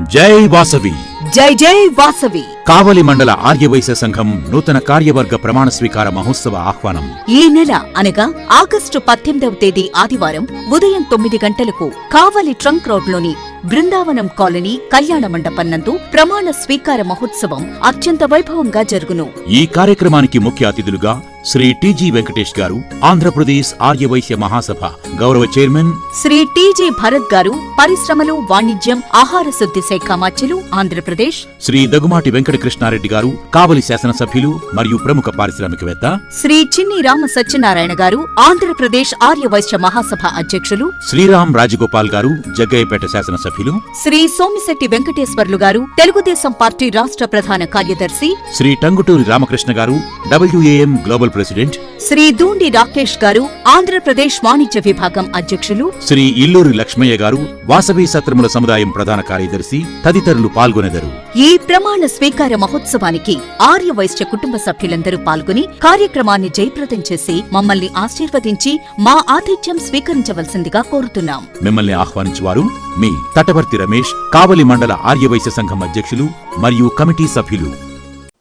జై వాసవి. జై జై వాసవి. కావలి మండల ఆర్యవైశ్య సంఘం నూతన కార్యవర్గ ప్రమాణ స్వీకార మహోత్సవ ఆహ్వానం. ఈ నెల అనగా ఆగస్టు పద్దెనిమిదవ తేదీ ఆదివారం ఉదయం తొమ్మిది గంటలకు కావలి ట్రంక్ రోడ్లోని బృందావనం కాలనీ కళ్యాణ మండపం నందు ప్రమాణ స్వీకార మహోత్సవం అత్యంత వైభవంగా జరుగును. ఈ కార్యక్రమానికి ముఖ్య అతిథులుగా శ్రీ టిజి వెంకటేష్ గారు ఆంధ్రప్రదేశ్ ఆర్యవైశ్య మహాసభ గౌరవ చైర్మన్ శ్రీ టీజీ భరత్ గారు పరిశ్రమలు వాణిజ్యం ఆహార శుద్ధి శాఖ మాచ్యులు ఆంధ్రప్రదేశ్. శ్రీ దగుమాటి వెంకట కృష్ణారెడ్డి గారు కావలి శాసనసభ్యులు మరియు ప్రముఖ పారిశ్రామికవేత్త. శ్రీ చిన్ని రామ సత్యనారాయణ గారు ఆంధ్రప్రదేశ్ ఆర్యవైశ్య మహాసభ అధ్యక్షులు. శ్రీరామ్ రాజగోపాల్ గారు జగ్గయ్యపేట శాసనసభ్యులు. శ్రీ సోమిశెట్టి వెంకటేశ్వర్లు గారు తెలుగుదేశం పార్టీ రాష్ట్ర ప్రధాన కార్యదర్శి. Shri Tanguturi Ramakrishna garu WAM global president. Shri Dhoondi Rakesh garu Andhra Pradesh వాణిజ్య విభాగం అధ్యక్షులు. శ్రీ ఇల్లూరి లక్ష్మయ్య గారు వాసవి సత్రముల సముదాయం ప్రధాన కార్యదర్శి తదితరులు పాల్గొనెదరు. ఈ ప్రమాణ స్వీకార మహోత్సవానికి ఆర్య వైశ్య కుటుంబ సభ్యులందరూ పాల్గొని కార్యక్రమాన్ని జయప్రదం చేసి మమ్మల్ని ఆశీర్వదించి మా ఆతిథ్యం స్వీకరించవలసిందిగా కోరుతున్నాం. మిమ్మల్ని ఆహ్వానించువారు మీ తటవర్తి రమేష్ కావలి మండల ఆర్యవైశ్య సంఘం అధ్యక్షులు మరియు కమిటీ సభ్యులు.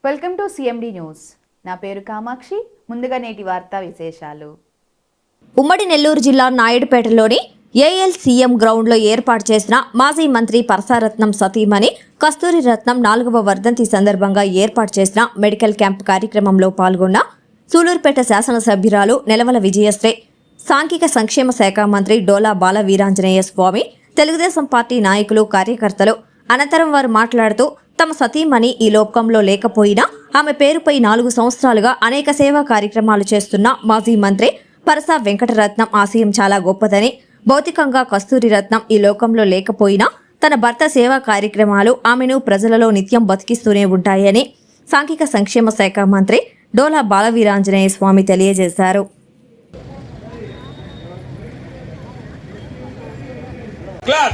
వెల్కమ్ టు సిఎండి న్యూస్ నా పేరు కామాక్షి. ముందుగా నేటి వార్తా విశేషాలు. ఉమ్మడి నెల్లూరు జిల్లా నాయుడుపేటలోని ఏఎల్సీఎం గ్రౌండ్లో ఏర్పాటు చేసిన మాజీ మంత్రి పరసారత్నం సతీమణి కస్తూరి రత్నం నాలుగవ వర్ధంతి సందర్భంగా ఏర్పాటు చేసిన మెడికల్ క్యాంప్ కార్యక్రమంలో పాల్గొన్న సూలూరుపేట శాసనసభ్యురాలు నెలవల విజయశ్రీ సాంఘిక సంక్షేమ శాఖ మంత్రి డోలా బాల వీరాంజనేయ స్వామి తెలుగుదేశం పార్టీ నాయకులు కార్యకర్తలు అనంతరం వారు మాట్లాడుతూ తమ సతీమణి ఈ లోకంలో లేకపోయినా ఆమె పేరుపై నాలుగు సంవత్సరాలుగా అనేక సేవా కార్యక్రమాలు చేస్తున్న మాజీ మంత్రి పరసా వెంకటరత్నం ఆశయం చాలా గొప్పదని భౌతికంగా కస్తూరి రత్నం ఈ లోకంలో లేకపోయినా తన భర్త సేవా కార్యక్రమాలు ఆమెను ప్రజలలో నిత్యం బతికిస్తూనే ఉంటాయని సాంఘిక సంక్షేమ శాఖ మంత్రి డోలా బాలవీరాంజనేయ స్వామి తెలియజేశారు Clap.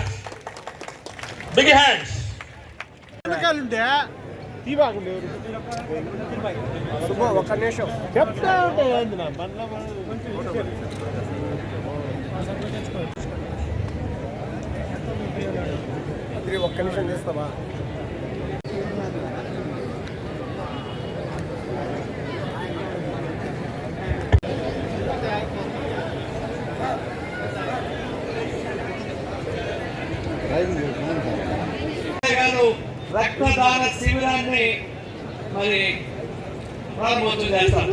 Big hands. వెనకాలంటే తీవాకుండే శుభ ఒక్క నిమిషం. చెప్తా ఉంటే ఏంది నా బండ్ల అది ఒక్క నిమిషం చేస్తావా? రక్తదాన శిబిరాన్ని మరి ప్రారంభోత్సవం చేస్తాం.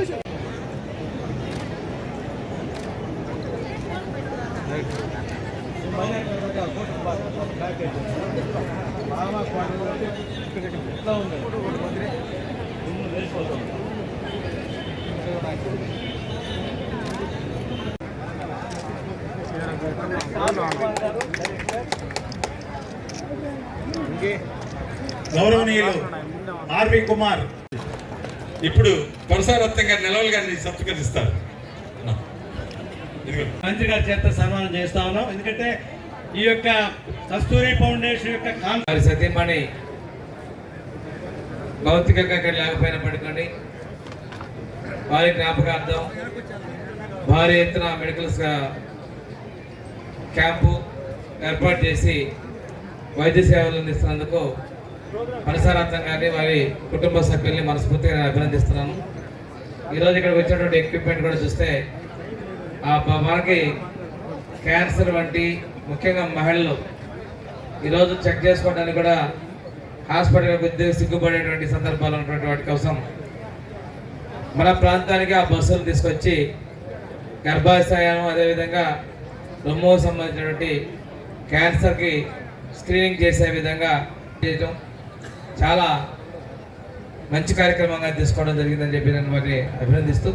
ఇంకే గౌరవనీయులు ఆర్వి కుమార్. ఇప్పుడు పరసారత్నం గారు నిలవల్ గారిని సత్కరిస్తారు. మంత్రి గారి చేత సన్మానం చేస్తా ఉన్నాం. ఎందుకంటే ఈ యొక్క కస్తూరి ఫౌండేషన్ యొక్క సతీమణి భౌతికంగా ఇక్కడ లేకపోయినప్పటికీ వారి జ్ఞాపకార్థం భారీ ఎత్తున మెడికల్స్ క్యాంపు ఏర్పాటు చేసి వైద్య సేవలు అందిస్తున్నందుకు పరిసరార్థం వారి కుటుంబ సభ్యుల్ని మనస్ఫూర్తిగా అభినందిస్తున్నాను. ఈరోజు ఇక్కడికి వచ్చినటువంటి ఎక్విప్మెంట్ కూడా చూస్తే ఆ ప- మనకి క్యాన్సర్ వంటి ముఖ్యంగా మహిళలు ఈరోజు చెక్ చేసుకోవడానికి కూడా హాస్పిటల్ కొద్దిగా సిగ్గుపడేటువంటి సందర్భాలు ఉన్నటువంటి వాటి కోసం మన ప్రాంతానికి ఆ బస్సులు తీసుకొచ్చి గర్భాశయం అదేవిధంగా రొమ్ము సంబంధించినటువంటి క్యాన్సర్కి స్క్రీనింగ్ చేసే విధంగా చేయటం చాలా మంచి కార్యక్రమంగా తీసుకోవడం జరిగిందని చెప్పి నేను మరి అభినందిస్తూ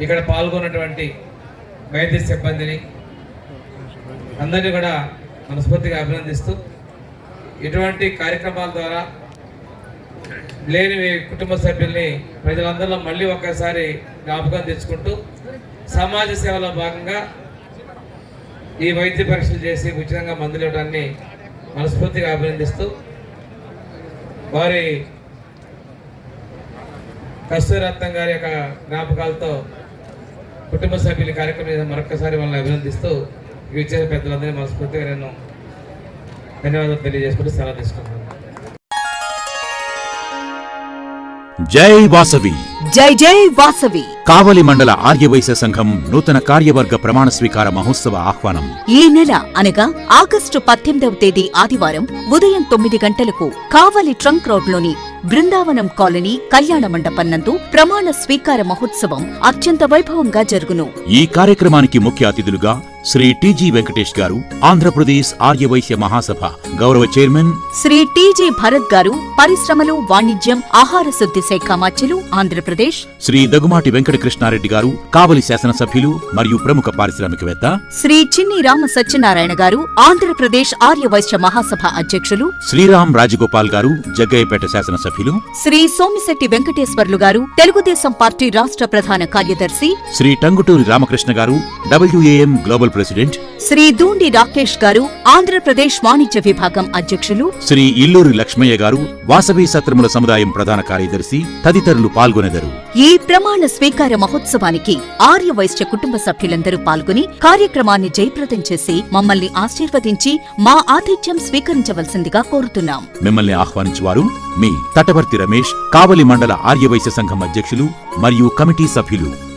ఇక్కడ పాల్గొన్నటువంటి వైద్య సిబ్బందిని అందరినీ కూడా మనస్ఫూర్తిగా అభినందిస్తూ ఇటువంటి కార్యక్రమాల ద్వారా లేని కుటుంబ సభ్యుల్ని ప్రజలందరిలో మళ్ళీ ఒక్కసారి జ్ఞాపకం తెచ్చుకుంటూ సమాజ సేవలో భాగంగా ఈ వైద్య పరీక్షలు చేసి ఉచితంగా మందులు ఇవ్వడాన్ని మనస్ఫూర్తిగా అభినందిస్తూ వారి కస్తూరత్నం గారి యొక్క జ్ఞాపకాలతో కుటుంబ సభ్యుల కార్యక్రమం మరొకసారి వాళ్ళని అభినందిస్తూ ఇవి పెద్దలందరినీ మనస్ఫూర్తిగా నేను ధన్యవాదాలు తెలియజేసుకుంటూ సెలవు తీసుకుంటున్నాను. జై వాసవి. జై జై వాసవి. కావలి మండల ఆర్యవైశ్య సంఘం నూతన కార్యవర్గ ప్రమాణ స్వీకార మహోత్సవ ఆహ్వానం. ఈ నెల అనగా ఆగస్టు పద్దెనిమిదవ తేదీ ఆదివారం ఉదయం తొమ్మిది గంటలకు కావలి ట్రంక్ రోడ్లోని బృందావనం కాలనీ కళ్యాణ మండపం నందు ప్రమాణ స్వీకార మహోత్సవం అత్యంత వైభవంగా జరుగును. ఈ కార్యక్రమానికి ముఖ్య అతిథులుగా శ్రీ టిజి వెంకటేష్ గారు ఆంధ్రప్రదేశ్ ఆర్యవైశ్య మహాసభ గౌరవ చైర్మన్ శ్రీ టీజీ భరత్ గారు పరిశ్రమలు వాణిజ్యం ఆహార శుద్ధి శాఖ మాచ్యులు ఆంధ్రప్రదేశ్. శ్రీ దగుమాటి వెంకట కృష్ణారెడ్డి గారు కావలి శాసనసభ్యులు మరియు ప్రముఖ పారిశ్రామికవేత్త. శ్రీ చిన్ని రామ సత్యనారాయణ గారు ఆంధ్రప్రదేశ్ ఆర్యవైశ్య మహాసభ అధ్యక్షులు. శ్రీరామ్ రాజగోపాల్ గారు జగ్గయ్యపేట శాసనసభ్యులు. శ్రీ సోమిశెట్టి వెంకటేశ్వర్లు గారు తెలుగుదేశం పార్టీ రాష్ట్ర ప్రధాన కార్యదర్శి. Shri Tanguturi Ramakrishna garu WAM global president Shri Dhoondi Rakesh garu Andhra Pradesh వాణిజ్య విభాగం అధ్యక్షులు. శ్రీ ఇల్లూరి లక్ష్మయ్య గారు వాసవి సత్రముల సముదాయం ప్రధాన కార్యదర్శి తదితరులు పాల్గొనెదరు. ఈ ప్రమాణ స్వీకార మహోత్సవానికి ఆర్య వైశ్య కుటుంబ సభ్యులందరూ పాల్గొని కార్యక్రమాన్ని జయప్రదం చేసి మమ్మల్ని ఆశీర్వదించి మా ఆతిథ్యం స్వీకరించవలసిందిగా కోరుతున్నాం. మిమ్మల్ని ఆహ్వానించువారు మీ తటవర్తి రమేష్ కావలి మండల ఆర్యవైశ్య సంఘం అధ్యక్షులు మరియు కమిటీ సభ్యులు.